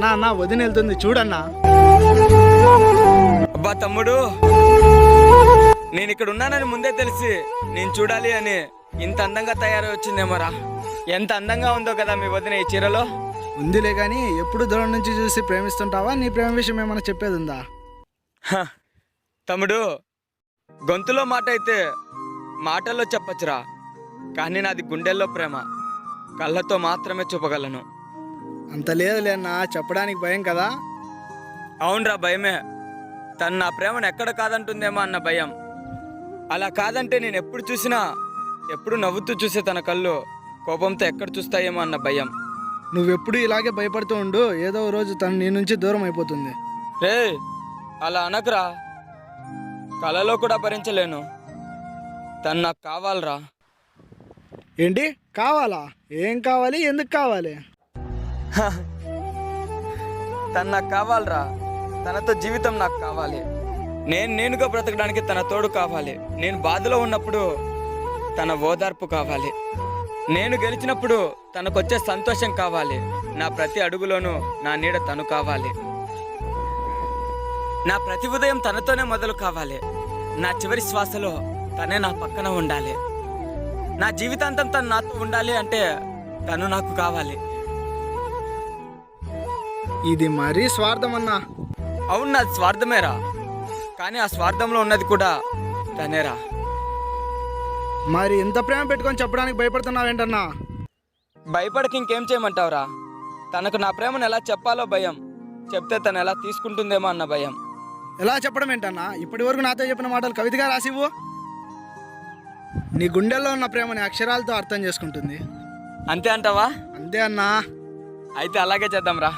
అన్నా అన్న వదిన వెళ్తుంది చూడన్నా. అబ్బా తమ్ముడు నేను ఇక్కడ ఉన్నానని ముందే తెలిసి నేను చూడాలి అని ఇంత అందంగా తయారై వచ్చిందేమోరా ఎంత అందంగా ఉందో కదా మీ వదిన ఈ చీరలో. ఉందిలే కానీ ఎప్పుడు దూరం నుంచి చూసి ప్రేమిస్తుంటావా? నీ ప్రేమ విషయం ఏమైనా చెప్పేది ఉందా హ, తమ్ముడు గొంతులో మాట అయితే మాటల్లో చెప్పచ్చురా. కానీ నాది గుండెల్లో ప్రేమ. కళ్ళతో మాత్రమే చూపగలను. అంత లేదులే అన్న చెప్పడానికి భయం కదా? అవునరా భయమే. తను నా ప్రేమను ఎక్కడ కాదంటుందేమో అన్న భయం. అలా కాదంటే నేను ఎప్పుడు చూసినా ఎప్పుడు నవ్వుతూ చూసే తన కళ్ళు కోపంతో ఎక్కడ చూస్తాయేమో అన్న భయం. నువ్వెప్పుడు ఇలాగే భయపడుతూ ఉండు ఏదో రోజు తను నీ నుంచి దూరం అయిపోతుంది. రే అలా అనకురా. కలలో కూడా భరించలేను. తను నాకు కావాలరా. ఏంటి? కావాలా? ఏం కావాలి? ఎందుకు కావాలి? తను నాకు కావాలరా. తనతో జీవితం నాకు కావాలి. నేను నేనుగా బ్రతకడానికి తన తోడు కావాలి. నేను బాధలో ఉన్నప్పుడు తన ఓదార్పు కావాలి. నేను గెలిచినప్పుడు తనకొచ్చే సంతోషం కావాలి. నా ప్రతి అడుగులోనూ నా నీడ తను కావాలి. నా ప్రతి ఉదయం తనతోనే మొదలు కావాలి. నా చివరి శ్వాసలో తనే నా పక్కన ఉండాలి. నా జీవితాంతం తను నాతో ఉండాలి అంటే తను నాకు కావాలి. ఇది మరీ స్వార్థం అన్నా. అవును నాది స్వార్థమేరా. కానీ ఆ స్వార్థంలో ఉన్నది కూడా తనేరా. మరి ఇంత ప్రేమ పెట్టుకొని చెప్పడానికి భయపడుతున్నావేంటన్నా? భయపడక ఇంకేం చేయమంటావురా? తనకు నా ప్రేమను ఎలా చెప్పాలో భయం. చెప్తే తను ఎలా తీసుకుంటుందేమో అన్న భయం. ఎలా చెప్పడం ఏంటన్నా ఇప్పటి వరకు నాతో చెప్పిన మాటలు కవితగా రాసివ్వు. నీ గుండెల్లో ఉన్న ప్రేమని అక్షరాలతో అర్థం చేసుకుంటుంది. అంతే అంటావా? అంతే అన్నా. అయితే అలాగే చేద్దాంరా.